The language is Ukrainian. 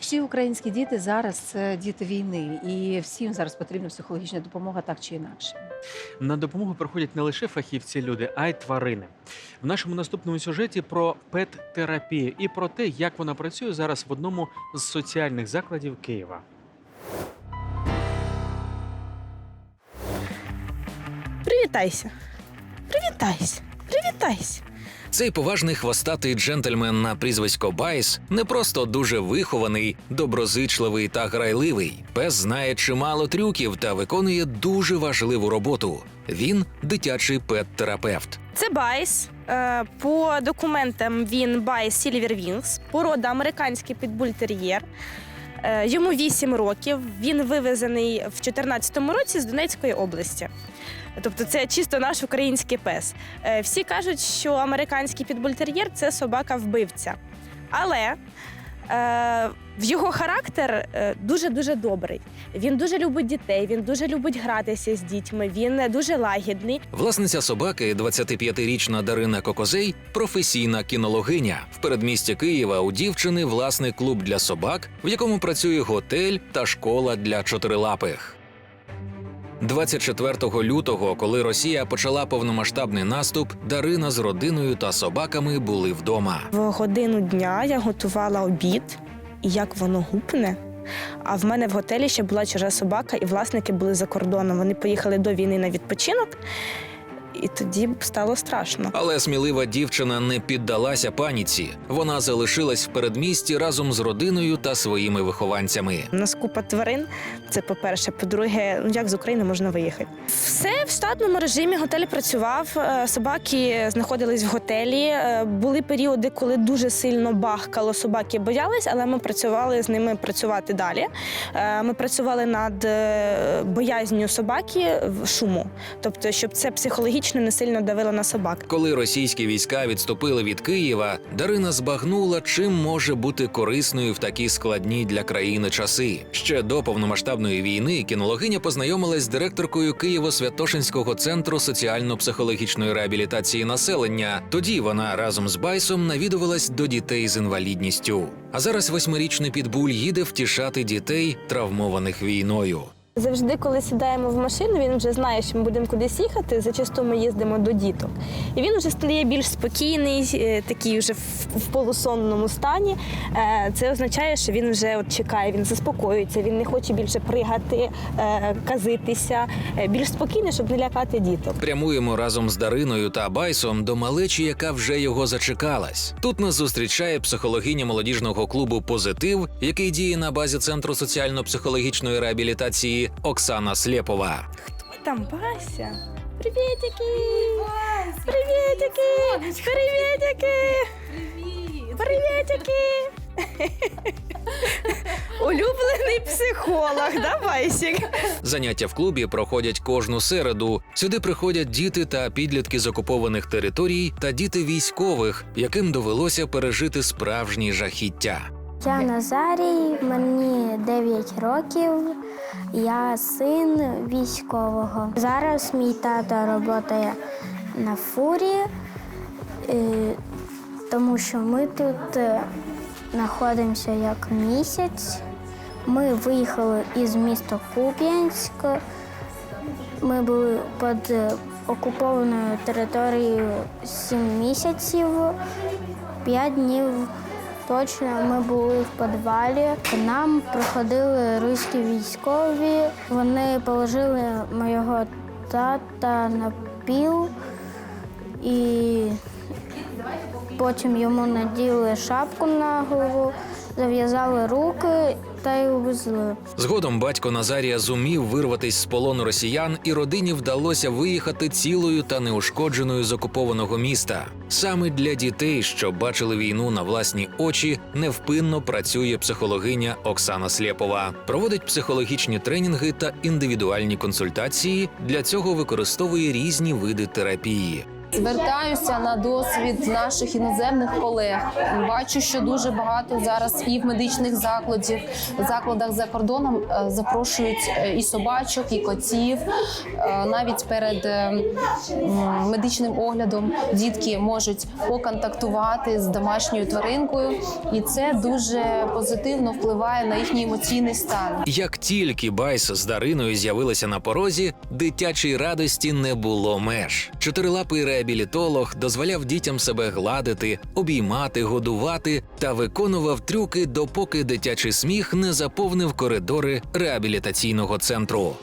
Всі українські діти зараз це діти війни, і всім зараз потрібна психологічна допомога так чи інакше. На допомогу приходять не лише фахівці люди, а й тварини. В нашому наступному сюжеті про пет-терапію і про те, як вона працює зараз в одному з соціальних закладів Києва. Привітайся. Привітайся. Привітайся. Цей поважний хвостатий джентльмен на прізвисько Байс не просто дуже вихований, доброзичливий та грайливий. Пес знає чимало трюків та виконує дуже важливу роботу. Він дитячий пет-терапевт. Це Байс. Е, По документам він Байс Сільвер Вінкс, порода американський підбультер'єр. Е, Йому 8 років. Він вивезений в 2014 році з Донецької області. Тобто це чисто наш український пес. Е, Всі кажуть, що американський підбультер'єр це собака-вбивця. Але в його характер е, дуже-дуже добрий. Він дуже любить дітей, він дуже любить гратися з дітьми, він е, дуже лагідний. Власниця собаки, 25-річна Дарина Кокозей, професійна кінологиня. В передмісті Києва у дівчини власний клуб для собак, в якому працює готель та школа для чотирилапих. 24 лютого, коли Росія почала повномасштабний наступ, Дарина з родиною та собаками були вдома. В годину дня я готувала обід, і як воно гупне. А в мене в готелі ще була чужа собака, і власники були за кордоном. Вони поїхали до війни на відпочинок, і тоді стало страшно. Але смілива дівчина не піддалася паніці. Вона залишилась в передмісті разом з родиною та своїми вихованцями. У нас купа тварин. Це по-перше. По-друге, ну як з України можна виїхати? Все в штатному режимі. Готель працював. е, Собаки знаходились в готелі. Е, Були періоди, коли дуже сильно бахкало. Собаки боялись, але ми працювали з ними працювати далі. Е, Ми працювали над боязнью собаки в шуму, тобто, щоб це психологічно не сильно давило на собак. Коли російські війська відступили від Києва, Дарина збагнула, чим може бути корисною в такі складні для країни часи. Ще до повномасштабної війни кінологиня познайомилась з директоркою Києво-Святошинського центру соціально-психологічної реабілітації населення. Тоді вона разом з Байсом навідувалась до дітей з інвалідністю. А зараз восьмирічний підбуль їде втішати дітей, травмованих війною. Завжди, коли сідаємо в машину, він вже знає, що ми будемо кудись їхати. Зачасту ми їздимо до діток. І він вже стає більш спокійний, е, такий вже в, полусонному стані. Е, Це означає, що він вже от чекає, він заспокоюється, він не хоче більше пригати, е, казитися. Більш спокійний, щоб не лякати діток. Прямуємо разом з Дариною та Байсом до малечі, яка вже його зачекалась. Тут нас зустрічає психологиня молодіжного клубу Позитив, який діє на базі центру соціально-психологічної реабілітації Оксана Слєпова. Ой, там Бася. Привітики! Привітики! Привітики! Привітики! Улюблений психолог, да, Байсік? Заняття в клубі проходять кожну середу. Сюди приходять діти та підлітки з окупованих територій та діти військових, яким довелося пережити справжні жахіття. Я Назарій, мені 9 років. Я син військового. Зараз мій тато працює на фурі, е, тому що ми тут е, знаходимося як місяць. Ми виїхали із міста Куп'янськ. Ми були під е, окупованою територією 7 місяців, 5 днів точно ми були в підвалі. К нам приходили руські військові. Вони положили моєго тата на піл і потім йому наділи шапку на голову, зав'язали руки та й увезли. Згодом батько Назарія зумів вирватись з полону росіян, і родині вдалося виїхати цілою та неушкодженою з окупованого міста. Саме для дітей, що бачили війну на власні очі, невпинно працює психологиня Оксана Слєпова. Проводить психологічні тренінги та індивідуальні консультації. Для цього використовує різні види терапії. Звертаюся на досвід наших іноземних колег. Бачу, що дуже багато зараз і в медичних закладів, закладах за кордоном е, запрошують е, і собачок, і котів. Е, Навіть перед медичним оглядом дітки можуть поконтактувати з домашньою тваринкою, і це дуже позитивно впливає на їхній емоційний стан. Як тільки Байс з Дариною з'явилися на порозі, дитячій радості не було меж. Чотирилапий реабілітолог дозволяв дітям себе гладити, обіймати, годувати та виконував трюки, допоки дитячий сміх не заповнив коридори реабілітаційного центру.